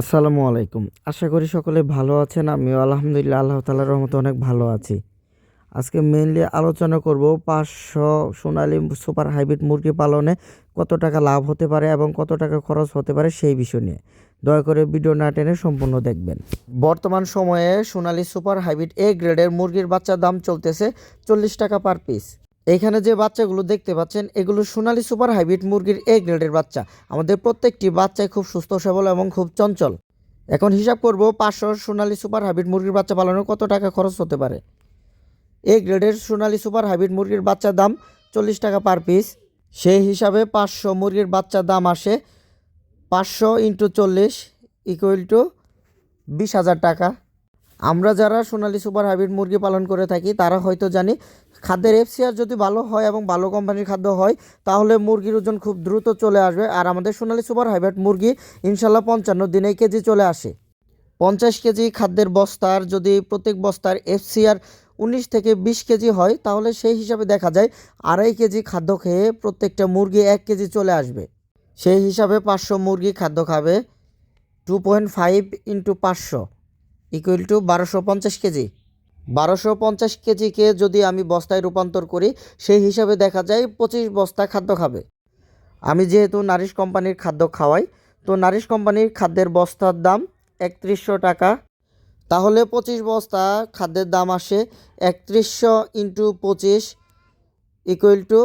আসসালামু আলাইকুম। আশা করি সকলে ভালো আছেন। আমিও আলহামদুলিল্লাহ আল্লাহ তালার রহমতে অনেক ভালো আছি। আজকে মেইনলি আলোচনা করব পাঁচশো সোনালী সুপার হাইব্রিড মুরগি পালনে কত টাকা লাভ হতে পারে এবং কত টাকা খরচ হতে পারে সেই বিষয় নিয়ে। দয়া করে ভিডিও না টেনে সম্পূর্ণ দেখবেন। বর্তমান সময়ে সোনালী সুপার হাইব্রিড এ গ্রেডের মুরগির বাচ্চার দাম চলতেছে চল্লিশ টাকা পার পিস এইখানে যে বাচ্চাগুলো দেখতে পাচ্ছেন, এগুলো সোনালী সুপার হাইব্রিড মুরগির এ গ্রেডের বাচ্চা। আমাদের প্রত্যেকটি বাচ্চাই খুব সুস্থ, সবল এবং খুব চঞ্চল। এখন হিসাব করব পাঁচশো সোনালী সুপার হাইব্রিড মুরগির বাচ্চা পালনে কত টাকা খরচ হতে পারে। এ গ্রেডের সোনালী সুপার হাইব্রিড মুরগির বাচ্চার দাম চল্লিশ টাকা পার পিস। সেই হিসাবে পাঁচশো মুরগির বাচ্চার দাম আসে পাঁচশো ইন্টু চল্লিশ ইকুয়াল টু বিশ হাজার টাকা। আমরা যারা সোনালী সুপার হাইব্রিড মুরগি পালন করে থাকি, তারা হয়তো জানি, খাদ্যের এফসিআর যদি ভালো হয় এবং ভালো কোম্পানির খাদ্য হয়, তাহলে মুরগির ওজন খুব দ্রুত চলে আসবে। আর আমাদের সোনালী সুপার হাইব্রিড মুরগি ইনশাল্লাহ পঞ্চান্ন দিনেই কেজি চলে আসে। পঞ্চাশ কেজি খাদ্যের বস্তার যদি প্রত্যেক বস্তার এফসিআর উনিশ থেকে বিশ কেজি হয়, তাহলে সেই হিসাবে দেখা যায় আড়াই কেজি খাদ্য খেয়ে প্রত্যেকটা মুরগি এক কেজি চলে আসবে। সেই হিসাবে পাঁচশো মুরগি খাদ্য খাবে টু পয়েন্ট ফাইভ ইন্টু পাঁচশো। ইকুয়াল টু বারোশো পঞ্চাশ কেজি। বারোশো পঞ্চাশ কেজিকে যদি আমি বস্তায় রূপান্তর করি, সেই হিসাবে দেখা যায় পঁচিশ বস্তা খাদ্য খাবে। আমি যেহেতু নারিশ কোম্পানির খাদ্য খাওয়াই, তো নারিশ কোম্পানির খাদ্যের বস্তার দাম একত্রিশশো টাকা। তাহলে পঁচিশ বস্তা খাদ্যের দাম আসে একত্রিশশো ইন্টু পঁচিশ ইকুয়াল টু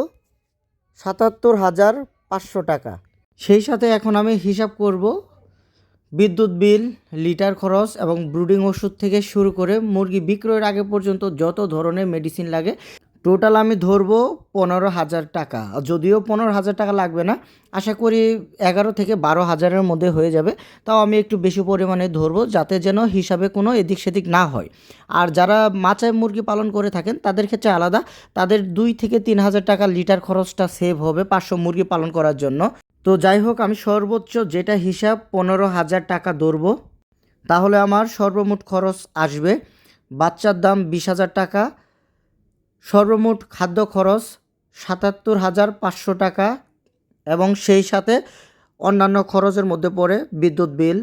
সাতাত্তর হাজার পাঁচশো টাকা। সেই সাথে এখন আমি হিসাব করব বিদ্যুৎ বিল, লিটার খরচ এবং ব্রুডিং ওষুধ থেকে শুরু করে মুরগি বিক্রয়ের আগে পর্যন্ত যত ধরনের মেডিসিন লাগে টোটাল আমি ধরবো পনেরো হাজার টাকা। যদিও পনেরো হাজার টাকা লাগবে না, আশা করি এগারো থেকে বারো হাজারের মধ্যে হয়ে যাবে। তাও আমি একটু বেশি পরিমাণে ধরবো যাতে যেন হিসাবে কোনো এদিক সেদিক না হয়। আর যারা মাচায় মুরগি পালন করে থাকেন, তাদের ক্ষেত্রে আলাদা। তাদের দুই থেকে তিন হাজার টাকা লিটার খরচটা সেভ হবে পাঁচশো মুরগি পালন করার জন্য। তো যাই হোক, আমি সর্বোচ্চ যেটা হিসাব পনেরো হাজার টাকা ধরবো, তাহলে আমার সর্বমোট খরচ আসবে বাচ্চার দাম বিশ হাজার টাকা, সর্বমোট খাদ্য খরচ সাতাত্তর হাজার পাঁচশো টাকা এবং সেই সাথে অন্যান্য খরচের মধ্যে পড়ে বিদ্যুৎ বিল,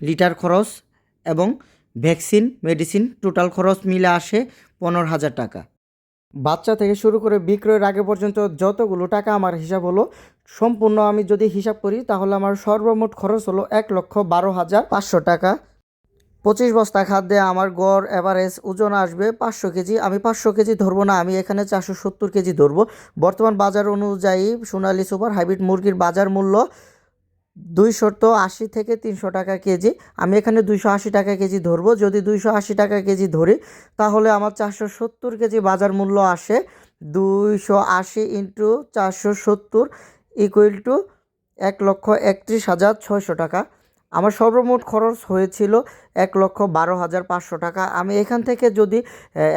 লিটার খরচ এবং ভ্যাকসিন, মেডিসিন, টোটাল খরচ মিলে আসে পনেরো হাজার টাকা। বাচ্চা থেকে শুরু করে বিক্রয়ের আগে পর্যন্ত যতগুলো টাকা আমার হিসাব হলো, সম্পূর্ণ আমি যদি হিসাব করি, তাহলে আমার সর্বমোট খরচ হলো এক লক্ষ বারো হাজার পাঁচশো টাকা। পঁচিশ বস্তা খাদ্যে আমার গড় অ্যাভারেজ ওজন আসবে পাঁচশো কেজি। আমি পাঁচশো কেজি ধরবো না, আমি এখানে চারশো সত্তর কেজি ধরবো। বর্তমান বাজার অনুযায়ী সোনালি সুপার হাইব্রিড মুরগির বাজার মূল্য দুইশো আশি থেকে তিনশো টাকা কেজি। আমি এখানে দুইশো আশি টাকা কেজি ধরবো। যদি দুইশো আশি টাকা কেজি ধরি, তাহলে আমার চারশো সত্তর কেজি বাজার মূল্য আসে দুইশো আশি ইন্টু চারশো সত্তর ইকুয়াল টু এক লক্ষ একত্রিশ হাজার ছয়শো টাকা। আমার সর্বমোট খরচ হয়েছিল এক লক্ষ বারো হাজার পাঁচশো টাকা। আমি এখান থেকে যদি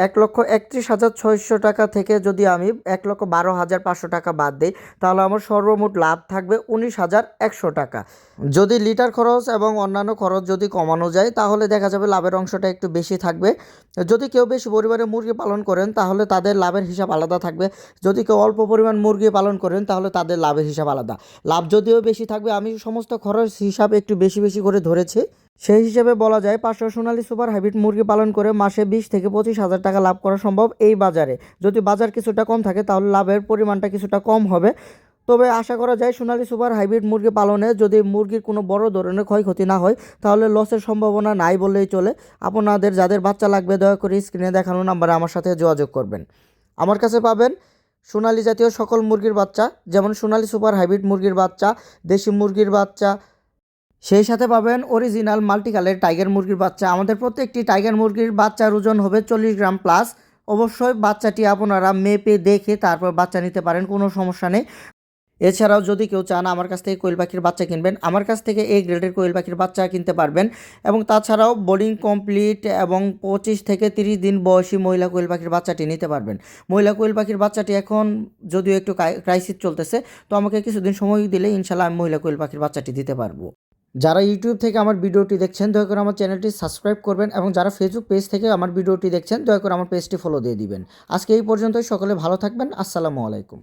এক লক্ষ একত্রিশ হাজার ছয়শো টাকা থেকে যদি আমি এক লক্ষ বারো হাজার পাঁচশো টাকা বাদ দিই, তাহলে আমার সর্বমোট লাভ থাকবে উনিশ হাজার একশো টাকা। যদি লিটার খরচ এবং অন্যান্য খরচ যদি কমানো যায়, তাহলে দেখা যাবে লাভের অংশটা একটু বেশি থাকবে। যদি কেউ বেশি পরিমাণে মুরগি পালন করেন, তাহলে তাদের লাভের হিসাব আলাদা থাকবে। যদি কেউ অল্প পরিমাণ মুরগি পালন করেন, তাহলে তাদের লাভের হিসাব আলাদা। লাভ যদিও বেশি থাকবে, আমি সমস্ত খরচ হিসাব একটু বেশি বেশি করে ধরেছে। সেই হিসেবে বলা যায় পাঁচশো সোনালী সুপার হাইব্রিড মুরগি পালন করে মাসে বিশ থেকে পঁচিশ হাজার টাকা লাভ করা সম্ভব এই বাজারে। যদি বাজার কিছুটা কম থাকে, তাহলে লাভের পরিমাণটা কিছুটা কম হবে। তবে আশা করা যায় সোনালী সুপার হাইব্রিড মুরগি পালনে যদি মুরগির কোনো বড় ধরনের ক্ষয়ক্ষতি না হয়, তাহলে লসের সম্ভাবনা নাই বললেই চলে। আপনাদের যাদের বাচ্চা লাগবে, দয়া করে স্ক্রিনে দেখানো নাম্বারে আমার সাথে যোগাযোগ করবেন। আমার কাছে পাবেন সোনালী জাতীয় সকল মুরগির বাচ্চা, যেমন সোনালী সুপার হাইব্রিড মুরগির বাচ্চা, দেশি মুরগির বাচ্চা সেই সাথে পাবেন অরিজিনাল মাল্টি কালার টাইগার মুরগির বাচ্চা। আমাদের প্রত্যেকটি টাইগার মুরগির বাচ্চার ওজন হবে চল্লিশ গ্রাম প্লাস অবশ্যই বাচ্চাটি আপনারা মেপে দেখে তারপর বাচ্চা নিতে পারেন, কোনো সমস্যা নেই। এছাড়াও যদি কেউ চান আমার কাছ থেকে কোয়েল পাখির বাচ্চা কিনবেন, আমার কাছ থেকে এই গ্রেডের কোয়েল পাখির বাচ্চা কিনতে পারবেন। এবং তাছাড়াও বোর্ডিং কমপ্লিট এবং পঁচিশ থেকে তিরিশ দিন বয়সী মহিলা কোয়েল পাখির বাচ্চাটি নিতে পারবেন। মহিলা কোয়েল পাখির বাচ্চাটি এখন যদিও একটু ক্রাইসিস চলতেছে, তো আমাকে কিছুদিন সময় দিলে ইনশাল্লাহ আমি মহিলা কোয়েল পাখির বাচ্চাটি দিতে পারব। যারা ইউটিউব থেকে আমার ভিডিওটি দেখছেন, দয়া করে আমার চ্যানেলটি সাবস্ক্রাইব করবেন এবং যারা ফেসবুক পেজ থেকে আমার ভিডিওটি দেখছেন, দয়া করে আমার পেজটি ফলো দিয়ে দিবেন। আজকে এই পর্যন্তই, সকলে ভালো থাকবেন। আসসালামু আলাইকুম।